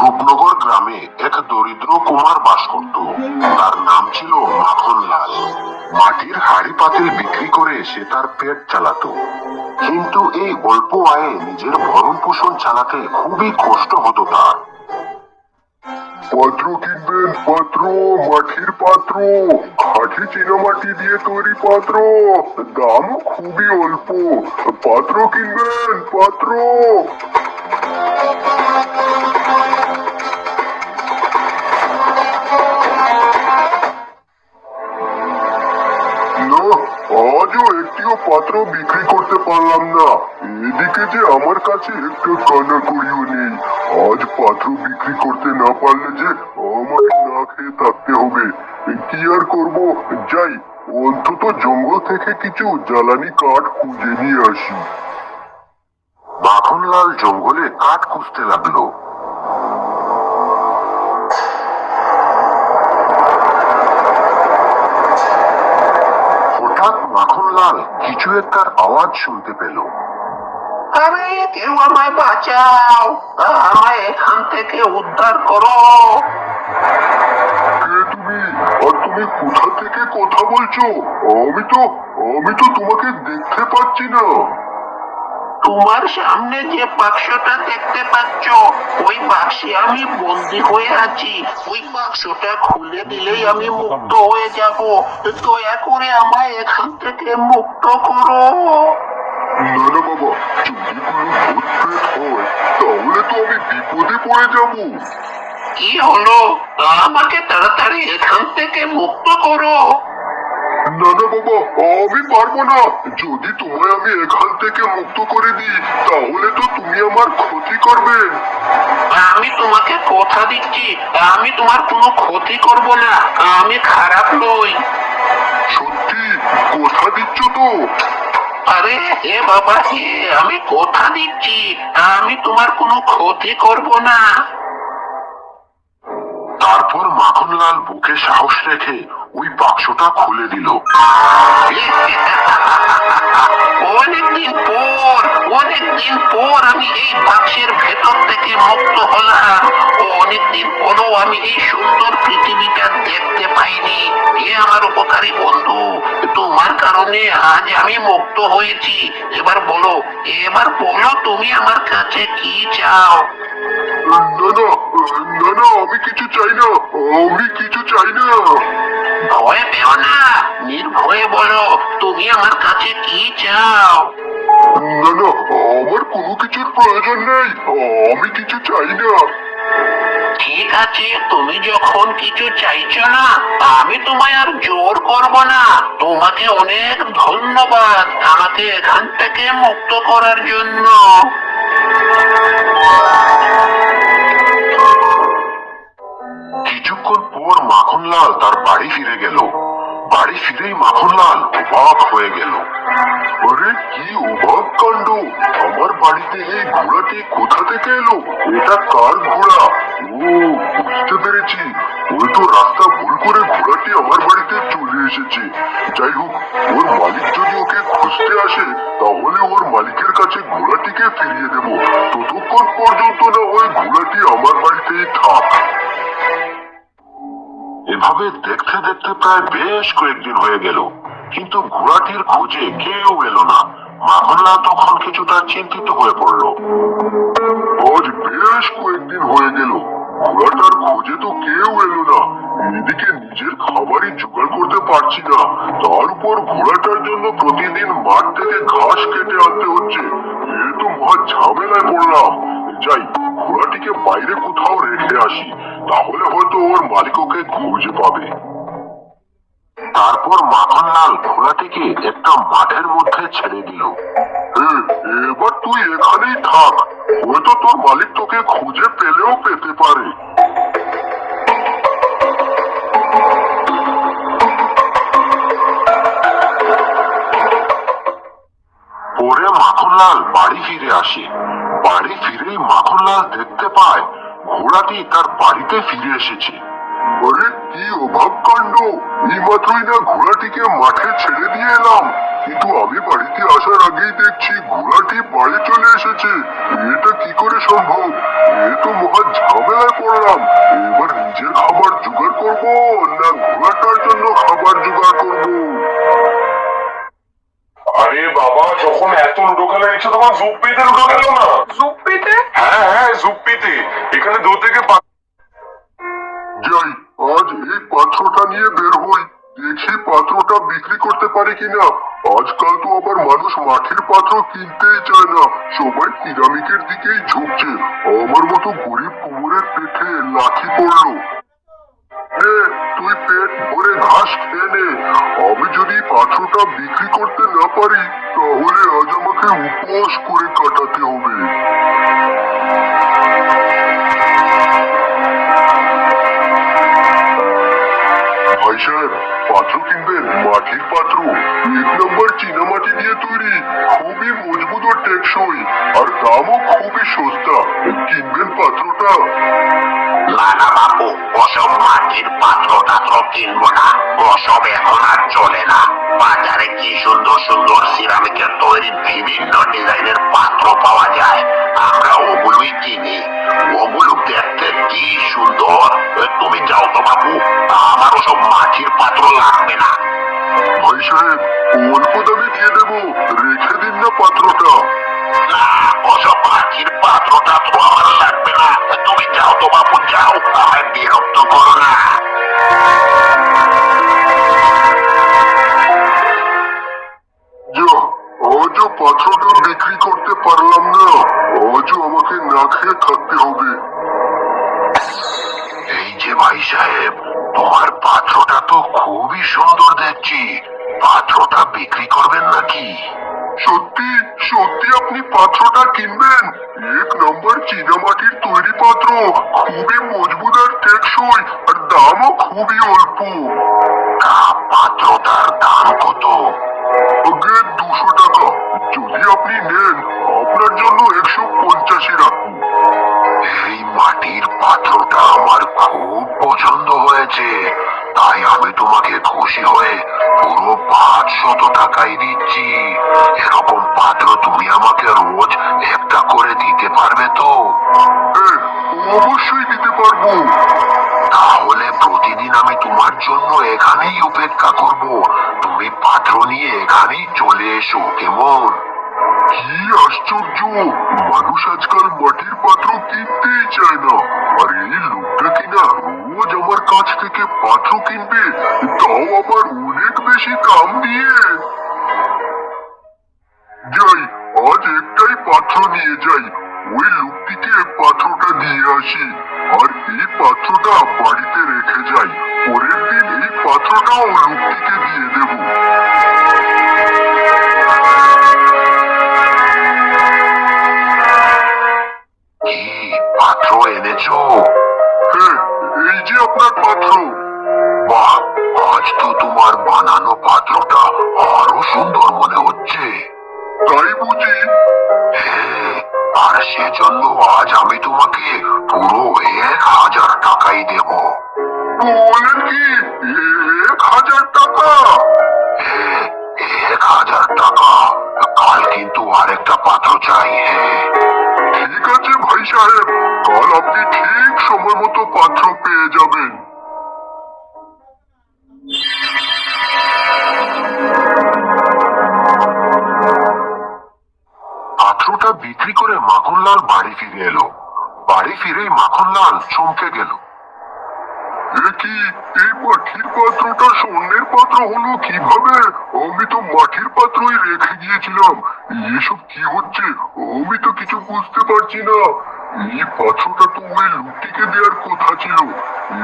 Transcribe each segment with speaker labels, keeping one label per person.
Speaker 1: রূপনগর গ্রামে এক দরিদ্র কুমার বাস করত। তার নাম ছিল মাখনলাল মাটির হাড়ি পাতিল বিক্রি করে সে তার পেট চালাতো। কিন্তু এই অল্প আয়ে নিজের ভরণ পোষণ চালাতে খুবই কষ্ট হতো তার।
Speaker 2: পাত্র কিনবেন, পাত্র, মাটির পাত্র খাঁটি চীনামাটি দিয়ে তৈরি পাত্র, দাম খুবই অল্প। পাত্র কিনবেন, পাত্র। একটিও পাত্র বিক্রি করতে পারলাম না। এদিকে যে আমার কাছে একটা কানা করিও নেই। আজ পাত্র বিক্রি করতে না পারলে যে আমাকে না খেয়ে থাকতে হবে। কি আর করব? যাই, অন্তত জঙ্গল থেকে কিছু জ্বালানি কাঠ খুঁজে নিয়ে আসি।
Speaker 1: মাখনলাল জঙ্গলে কাঠ খুঁজতে লাগল। মাখনলাল কিছু একটার আওয়াজ শুনতে পেল।
Speaker 3: আরে কেউ আমায় বাঁচাও। আমায় এখান থেকে উদ্ধার করো।
Speaker 2: কে তুমি? আর তুমি কোথা থেকে কথা বলছো? আমি তো আমি তো তোমাকে দেখতে পাচ্ছি না।
Speaker 3: তোমার সামনে যে বাক্সটা দেখতে পাচ্ছ ওই বাক্সে আমি বন্দি হয়ে আছি। ওই বাক্সটা খুলে দিলেই আমি মুক্ত হয়ে যাব। দয়া করে আমায় এখান থেকে মুক্ত করো।
Speaker 2: না না বাবা যদি কোনো ভূত প্রেত হয় তাহলে তো আমি বিপদে পড়ে যাব।
Speaker 3: কি হলো? আমাকে তাড়াতাড়ি এখান থেকে মুক্ত করো।
Speaker 2: না না বাবা আমি পারব না। যদি তোমায় আমি এখান থেকে মুক্ত করে দিই তাহলে তো তুমি আমার ক্ষতি করবে।
Speaker 3: আমি তোমাকে কথা দিচ্ছি আমি তোমার কোনো ক্ষতি করব না আমি খারাপ নই।
Speaker 2: সত্যি? কথা দিচ্ছ তো?
Speaker 3: আরে হে বাবা হে আমি কথা দিচ্ছি আমি তোমার কোনো ক্ষতি করব না।
Speaker 1: মাখনলাল বুকে সাহস রেখে ওই বাক্সটা খুলে দিল।
Speaker 3: অনেকদিন পর অনেকদিন পর আমি এই বাক্সের ভেতর থেকে মুক্ত হলাম। অনেকদিন পরও আমি এই সুন্দর পৃথিবীটা দেখতে পাইনি। এ আমার উপকারী বন্ধু, তোমার কারণে আজ আমি মুক্ত হয়েছি। এবার বলো এবার বলো, তুমি আমার কাছে কি চাও?
Speaker 2: না না না না আমি কিছু চাই না আমি কিছু চাই না।
Speaker 3: ভয় পেও না নির্ভয়ে বলো তুমি আমার কাছে কি চাও?
Speaker 2: না না আমার কোনো কিছুর প্রয়োজন নেই আমি কিছু চাই না।
Speaker 3: ঠিক আছে তুমি যখন কিছু চাইছো না আমি তোমায় আর জোর করব না। তোমাকে অনেক ধন্যবাদ আমাকে এখান থেকে মুক্ত করার জন্য।
Speaker 1: কিছুক্ষণ পর মাখনলাল তার বাড়ি ফিরে গেল। বাড়ি ফিরেই মাখনলাল অবাক হয়ে গেল।
Speaker 2: আরে কি অবাক কাণ্ড! আমার বাড়িতে এই ঘোড়াটি কোথা থেকে এলো? এটা কার ঘোড়া? ও, বুঝতে পেরেছি। ওই তো রাস্তা ভুল করে ঘোড়াটি আমার বাড়িতে চলে এসেছে। যাই হোক, ওর মালিক যদি ওকে খুঁজতে আসে, তাহলে ওর মালিকের কাছে ঘোড়াটিকে ফিরিয়ে দেব। ততক্ষণ পর্যন্ত না ওই ঘোড়াটি আমার বাড়িতেই থাক।
Speaker 1: এভাবে দেখতে দেখতে প্রায় বেশ কয়েকদিন হয়ে গেল। কিন্তু ঘোড়াটির খোঁজে কেউ এলো না। মাখনলাল তখন কিছুটা চিন্তিত হয়ে পড়ল।
Speaker 2: আজ বেশ কয়েকদিন হয়ে গেল। ঘোড়াটার খোঁজে তো কেউ এলো না। এদিকে নিজের খাবারই জোগাড় করতে পারছি না। তার উপর ঘোড়াটার জন্য প্রতিদিন মাঠ থেকে ঘাস কেটে আনতে হচ্ছে। এ তো মহা ঝামেলায় পড়লাম। যাই ঘোড়াটিকে বাইরে কোথাও রেখে আসি, তাহলে হয়তো ওর মালিক ওকে খুঁজে পাবে।
Speaker 1: তারপর মাখনলাল ঘোড়াটিকে একটা মাঠের মধ্যে ছেড়ে দিল।
Speaker 2: এবার তুই এখানেই থাক, হয়তো তোর মালিক তোকে খুঁজে পেলেও পেতে পারে।
Speaker 1: পরে মাখনলাল বাড়ি ফিরে আসে। বাড়ি ফিরেই মাখনলাল দেখতে পায় ঘোড়াটি তার বাড়িতে ফিরে এসেছে।
Speaker 2: আরে, কি অভাব কাণ্ড এই না ঘোড়াটিকে মাঠে ছেড়ে দিয়ে এলাম। কিন্তু আমি বাড়িতে আসার আগেই দেখছি ঘোড়াটি বাড়ি চলে এসেছে। এটা কি করে সম্ভব? এ তো মহা ঝামেলায় পড়লাম এবার নিজের খাবার জোগাড় করব না ঘোড়াটার জন্য খাবার জোগাড়
Speaker 4: ঢোকানোর ইচ্ছা তখন জুপ্পিতে ঢুকে গেল না?
Speaker 5: জুপ্পিতে
Speaker 4: হ্যাঁ হ্যাঁ জুপ্পিতে এখানে দু থেকে পা-
Speaker 2: যাই আজ এই পাত্রটা নিয়ে বের হই। দেখি পাত্রটা বিক্রি করতে পারে কিনা। আজকাল তো আবার মানুষ মাটির পাত্র কিনতেই চায় না। সবাই পিরামিডের দিকেই ঝুঁকছে। আমার মতো গরিব কুমোরের পেটে লাঠি পড়ল। নে, তুই পেট ভরে ঘাস খেয়ে নে। আমি যদি পাত্রটা বিক্রি করতে না পারি তাহলে আজ আমাকে উপবাস করে কাটাতে হবে। ভাই সাহেব পাত্র কিনবেন? মাটির পাত্র। এক নম্বর চীনামাটি দিয়ে তৈরি। খুবই মজবুত ও টেকসই আর দামও খুবই সস্তা। কিনবেন পাত্রটা।
Speaker 3: ওসব মাটির পাত্র টাত্র কিনবো না ওসব এখন আর চলে না। বাজারে কি সুন্দর সুন্দর সিরামিকের তৈরি বিভিন্ন ডিজাইনের পাত্র পাওয়া যায়। আমরা ওগুলোই কিনি। ওগুলো দেখতে কি সুন্দর। তুমি যাও তো বাপু আমার ওসব মাটির পাত্র লাগবে না।
Speaker 2: ভাই সাহেব অল্প দামে দিয়ে দেবো। রেখে দিন না পাত্রটা।
Speaker 3: না ওসব মাটির পাত্র টাত্র আমার লাগবে না। তুমি যাও তো বাপু যাও। আমায় বিরক্ত করো না
Speaker 2: আজও পাত্রটা বিক্রি করতে পারলাম না। আজও আমাকে না খেয়ে থাকতে হবে।
Speaker 3: এই যে ভাই সাহেব, তোমার পাত্রটা তো খুবই সুন্দর দেখছি। পাত্রটা বিক্রি করবেন নাকি?
Speaker 2: সত্যি সত্যি আপনি পাত্রটা কিনবেন। এক নম্বর চীনামাটির তৈরি পাত্র খুবই মজবুত আর টেকসই আর দামও খুবই অল্প।
Speaker 3: তা পাত্রটার দাম কত?
Speaker 2: আগে দুশো টাকা। যদি আপনি নেন আপনার জন্য একশো পঞ্চাশে রাখব।
Speaker 3: এই মাটির পাত্রটা আমার খুব পছন্দ হয়েছে। তাই আমি তোমাকে খুশি হয়ে পাঁচশত টাকাই দিচ্ছি। এরকম পাত্র তুমি আমাকে রোজ একটা করে দিতে পারবে তো?
Speaker 2: অবশ্যই দিতে পারব।
Speaker 3: তাহলে প্রতিদিন আমি তোমার জন্য এখানেই অপেক্ষা করব। তুমি পাত্র নিয়ে এখানেই চলে এসো কেমন?
Speaker 2: কি আশ্চর্য! মানুষ আজকাল মাটির পাত্র কিনতেই চায় না। আর এই লোকটা কিনা রোজ আমার কাছ থেকে পাত্র কিনবে, তাও আবার অনেক বেশি দাম দিয়ে। যাই, আজ একটাই পাত্র নিয়ে যাই। ওই লোকটিকে পাত্রটা দিয়ে আসি। আর এই পাত্রটা বাড়িতে রেখে যাই। পরের দিন এই পাত্রটাও লোকটিকে দিয়ে দেবো।
Speaker 3: কি পাত্র এনেছো?
Speaker 2: যে আপনার পাত্র।
Speaker 3: বাহ আজ তো তোমার বানানো পাত্রটা আরও সুন্দর মনে হচ্ছে।
Speaker 2: তাই বুঝি?
Speaker 3: হ্যাঁ আর সেজন্য আজ আমি তোমাকে পুরো এক হাজার টাকাই দেব।
Speaker 2: বলেন কি, এক হাজার টাকা?
Speaker 3: হ্যাঁ এক হাজার টাকা। কাল কিন্তু আরেকটা পাত্র চাই হ্যাঁ।
Speaker 2: ঠিক আছে ভাই সাহেব, কাল আপনি সময় মতো পাত্র পেয়ে যাবেন।
Speaker 1: পাত্রটা বিক্রি করে মাখনলাল বাড়ি ফিরে এলো। বাড়ি ফিরেই মাখনলাল চমকে গেল।
Speaker 2: কি, এই মাটির পাত্রটা স্বর্ণের পাত্র হলো কীভাবে? আমি তো মাটির পাত্রই রেখে গিয়েছিলাম। এসব কি হচ্ছে? আমি তো কিছু বুঝতে পারছি না। এই পাত্রটা তো ওই লোকটিকে দেওয়ার কথা ছিল।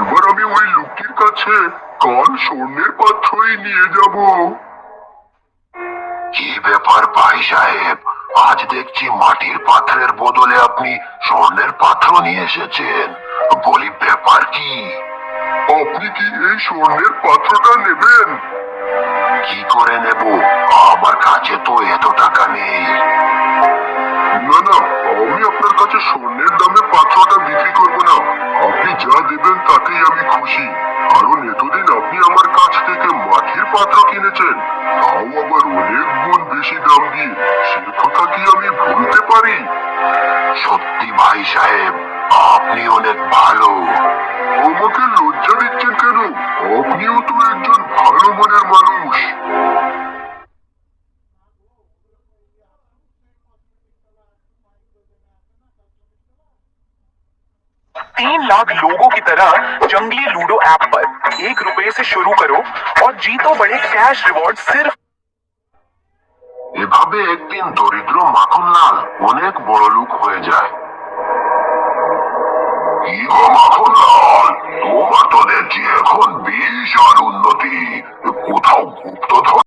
Speaker 2: এবার আমি ওই লোকটির কাছে কাল স্বর্ণের পাত্রই নিয়ে যাব।
Speaker 3: কি ব্যাপার ভাই সাহেব? আজ দেখছি মাটির পাত্রের বদলে আপনি স্বর্ণের পাত্র নিয়ে এসেছেন। বলি ব্যাপার কি?
Speaker 2: আপনি কি এই স্বর্ণের পাত্রটা নেবেন?
Speaker 3: কি করে নেব? আমার কাছে তো এত টাকা নেই।
Speaker 2: খুশি কারণ এতদিন আপনি আমার কাছ থেকে মাটির পাত্র কিনেছেন তাও আবার অনেক গুণ বেশি দাম দিয়ে সে কথা কি আমি ভুলতে পারি
Speaker 1: সত্যি ভাই সাহেব আপনি অনেক ভালো
Speaker 2: আমাকে লজ্জা দিচ্ছেন কেন আপনিও তো একজন ভালো মনের মানুষ
Speaker 5: तीन लाख लोगों की तरह जंगली लूडो ऐप पर एक रुपए से शुरू करो और जीतो बड़े कैश रिवॉर्ड सिर्फ
Speaker 1: এভাবে একদিন দরিদ্র মাখনলাল অনেক বড় লোক হয়ে যায় কি গো মাখনলাল তোমার তো দেখছি এখন বিশাল উন্নতি কোথাও গুপ্তধন